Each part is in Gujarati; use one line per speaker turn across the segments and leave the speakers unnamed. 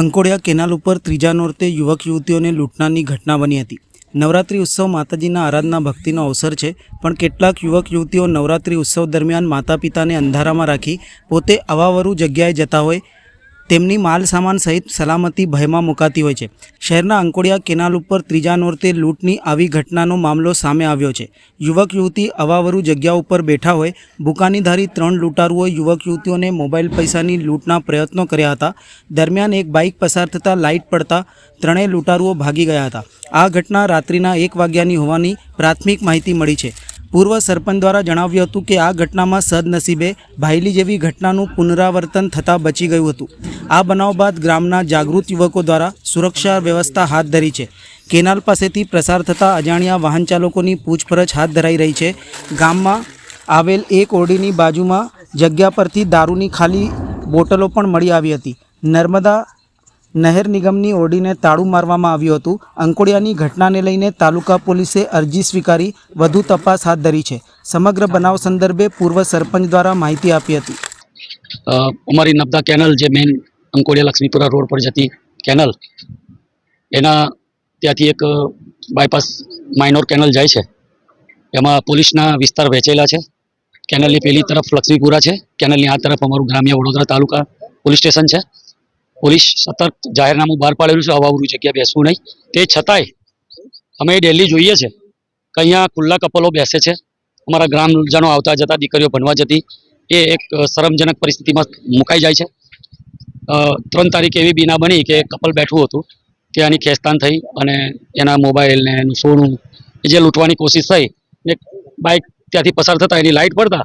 અંકોડિયા કેનાલ ઉપર ત્રીજા નોરતે યુવક યુવતીઓને લૂંટનારની ઘટના બની હતી. નવરાત્રિ ઉત્સવ માતાજીના આરાધના ભક્તિનો અવસર છે, પણ કેટલાક યુવક યુવતીઓ નવરાત્રિ ઉત્સવ દરમિયાન માતા પિતાને અંધારામાં રાખી પોતે અવાવરું જગ્યાએ જતા હોય તેમની માલ સામાન સહિત સલામતી ભયમાં મુકાતી હોય છે. શહેરના અંકોડિયા કેનાલ ઉપર ત્રીજા નોરતે લૂંટની આવી ઘટનાનો મામલો સામે આવ્યો છે. યુવક, યુવતી અવાવરું જગ્યા ઉપર બેઠા હોય બુકાનીધારી ત્રણ લૂંટારુઓએ યુવક, યુવતીઓને મોબાઈલ પૈસાની લૂંટના પ્રયત્નો કર્યા હતા. દરમિયાન એક બાઇક પસાર થતાં લાઇટ પડતા ત્રણેય લૂંટારુઓ ભાગી ગયા હતા. આ ઘટના રાત્રિના એક વાગ્યાની હોવાની પ્રાથમિક માહિતી મળી છે. પૂર્વ સરપંચ દ્વારા જણાવ્યું હતું કે આ ઘટનામાં સદનસીબે ભાયલી જેવી ઘટનાનું પુનરાવર્તન થતાં બચી ગયું હતું. આ બનાવ બાદ ગ્રામના જાગૃત યુવકો દ્વારા સુરક્ષા વ્યવસ્થા હાથ ધરી છે. કેનાલ પાસેથી પ્રસાર થતા અજાણ્યા વાહન ચાલકોની પૂછપરછ હાથ ધરાઈ રહી છે. ગામમાં આવેલ એક ઓરડીની બાજુમાં જગ્યા પરથી દારૂની ખાલી બોટલો પણ મળી આવી હતી. નર્મદા નહેર નિગમની ઓરડીને તાળું મારવામાં આવ્યું હતું. અંકોડિયાની ઘટનાને લઈને તાલુકા પોલીસે અરજી સ્વીકારી, વધુ તપાસ હાથ ધરી છે. સમગ્ર બનાવ સંદર્ભે પૂર્વ સરપંચ દ્વારા માહિતી આપી હતી.
અમારી નબદા કેનલ જે મેઇન અંકોડિયા લક્ષ્મીપુરા રોડ પર જતી કેનલ, એના ત્યાંથી એક બાયપાસ માઇનોર કેનલ જાય છે. એમાં પોલીસના વિસ્તાર વહેંચેલા છે. કેનલની પેલી તરફ લક્ષ્મીપુરા છે. કેનલની આ તરફ અમારું ગ્રામ્ય વડોદરા તાલુકા પોલીસ સ્ટેશન છે. પોલીસ સતત જાહેરનામું બહાર પાડેલું છે, અવાવરું જગ્યા બેસવું નહીં. તે છતાંય અમે ડેલી જોઈએ છે કે અહીંયા ખુલ્લા કપલો બેસે છે. અમારા ગ્રામજનો આવતા જતા દીકરીઓ ભણવા જતી એ એક શરમજનક પરિસ્થિતિમાં મુકાઈ જાય છે. ત્રણ તારીખે એવી બીના બની કે કપલ બેઠવું હતું કે આની ખેંચતાન થઈ અને એના મોબાઈલ ને એનું સોનું, એ જે લૂંટવાની કોશિશ થઈ ને બાઇક ત્યાંથી પસાર થતાં, એની લાઇટ પડતા,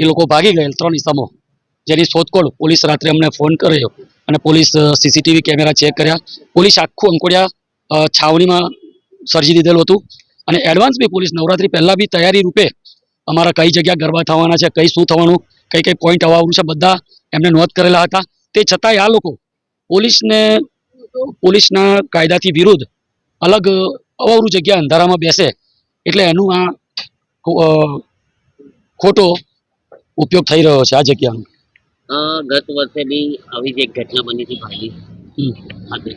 એ લોકો ભાગી ગયેલ ત્રણ ઇસમો જેની શોધખોળ પોલીસ રાત્રે અમને ફોન કર્યો. અને પોલીસ સીસીટીવી કેમેરા ચેક કર્યા. પોલીસ આખું અંકોડિયા છાવણીમાં સર્જી દીધેલું હતું. અને એડવાન્સ બી પોલીસ નવરાત્રી પહેલાં બી તૈયારી રૂપે અમારા કઈ જગ્યા ગરબા થવાના છે, કઈ શું થવાનું, કઈ કઈ પોઈન્ટ આવવાનું છે, બધા એમને નોંધ કરેલા હતા. તે છતાંય આ લોકો પોલીસને, પોલીસના કાયદાથી વિરુદ્ધ અલગ અવારું જગ્યા અંધારામાં બેસે એટલે એનું આ ખોટો ઉપયોગ થઈ રહ્યો છે આ જગ્યાનો.
ગત વર્ષે બી આવી જ એક ઘટના બની હતી ભાઈ
હમ.
ખાતે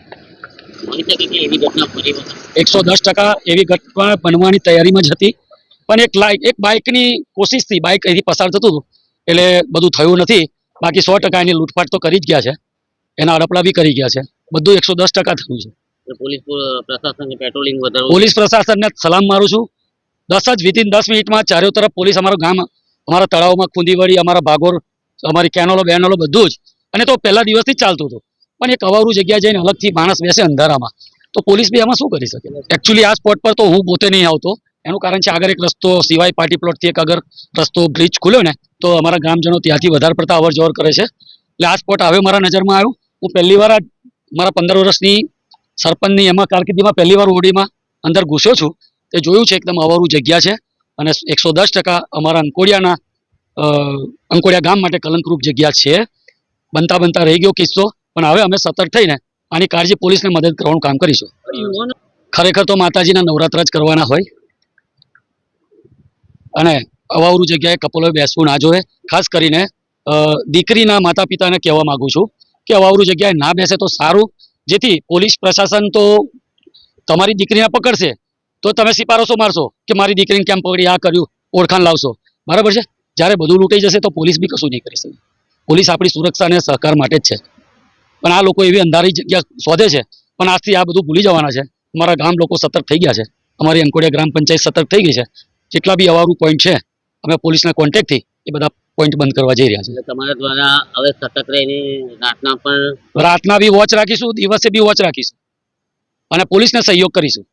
બની શકે કે એવી ઘટના ફરી વખત.
એકસો દસ ટકા એવી ઘટના બનવાની તૈયારીમાં જ હતી. પણ એક લાઇક એક બાઇકની કોશિશથી બાઇક અહીંથી પસાર થતું હતું. એટલે બધું થયું નથી. બાકી સો ટકા એની લૂંટફાટ તો કરી જ ગયા છે. એના અડપડા બી કરી ગયા છે. બધું એકસો દસ ટકા થયું છે.
પોલીસ પ્ર- પ્રશાસનને પેટ્રોલિંગ વધારવું
પોલીસ પ્રશાસનને સલામ મારું છું. દસ જ વિધિન દસ મિનિટમાં ચારે તરફ પોલીસ અમારું ગામ અમારા તળાવમાં ખુંદીવડી અમારા ભાગોર અમારી કેનોલો બેનોલો બધું જ. અને તો પહેલા દિવસથી ચાલતું હતું. પણ એક અવારું જગ્યા જઈને અલગથી માણસ બેસે અંધારામાં. તો પોલીસ બી એમાં શું કરી શકે? એકચ્યુઅલી આ સ્પોટ પર તો હું પોતે નહીં આવતો. એનું કારણ છે આગળ એક રસ્તો, સિવાય પાર્ટી પ્લોટથી એક અગર રસ્તો બ્રિજ ખુલ્યો ને, તો અમારા ગ્રામજનો ત્યાંથી વધારે પડતા અવર જવર કરે છે. એટલે આ સ્પોટ હવે મારા નજરમાં આવ્યું. હું પહેલી વાર આ મારા પંદર વર્ષની સરપંચની એમાં કારકિર્દીમાં પહેલી વાર ઓડીમાં અંદર ઘૂસ્યો છું. તે જોયું છે એકદમ અવારું જગ્યા છે. અને એકસો દસ ટકા અમારા અંકોડિયાના અંકોડિયા ગામ માટે કલંકરૂપ જગ્યા છે. બનતા બનતા રહી ગયો કિસ્સો, પણ હવે અમે સતર્ક થઈને આની કાળજી પોલીસને મદદ કરવાનું કામ કરીશું. ખરેખર તો માતાજીના નવરાત્ર જ કરવાના હોય. અને અવાવરું જગ્યાએ કપલોએ બેસવું ના જોઈએ. ખાસ કરીને દીકરીના માતા પિતાને કહેવા માગું છું કે અવાવરું જગ્યાએ ના બેસે તો સારું. જેથી પોલીસ પ્રશાસન તો તમારી દીકરીને પકડશે. તો તમે સિપારસો મારશો કે મારી દીકરીને કેમ પકડી આ કર્યું, ઓળખાણ લાવશો. બરાબર છે? જ્યારે બધું લૂંટાઈ જશે તો પોલીસ બી કશું નહીં કરી શકે. પોલીસ આપણી સુરક્ષા અને સહકાર માટે જ છે. પણ આ લોકો એવી અંધારી જગ્યા શોધે છે પણ આજથી આ બધું ભૂલી જવાના છે. અમારા ગામ લોકો સતર્ક થઈ ગયા છે. અમારી અંકોડિયા ગ્રામ પંચાયત સતર્ક થઈ ગઈ છે. જેટલા બી અવારું પોઈન્ટ છે અમે પોલીસના કોન્ટેક્ટથી એ બધા પોઈન્ટ બંધ કરવા જઈ રહ્યા છે
તમારા દ્વારા હવે સતત રહીને રાતના પણ
રાતના બી વોચ રાખીશું દિવસે બી વોચ રાખીશું. અને પોલીસને સહયોગ કરીશું.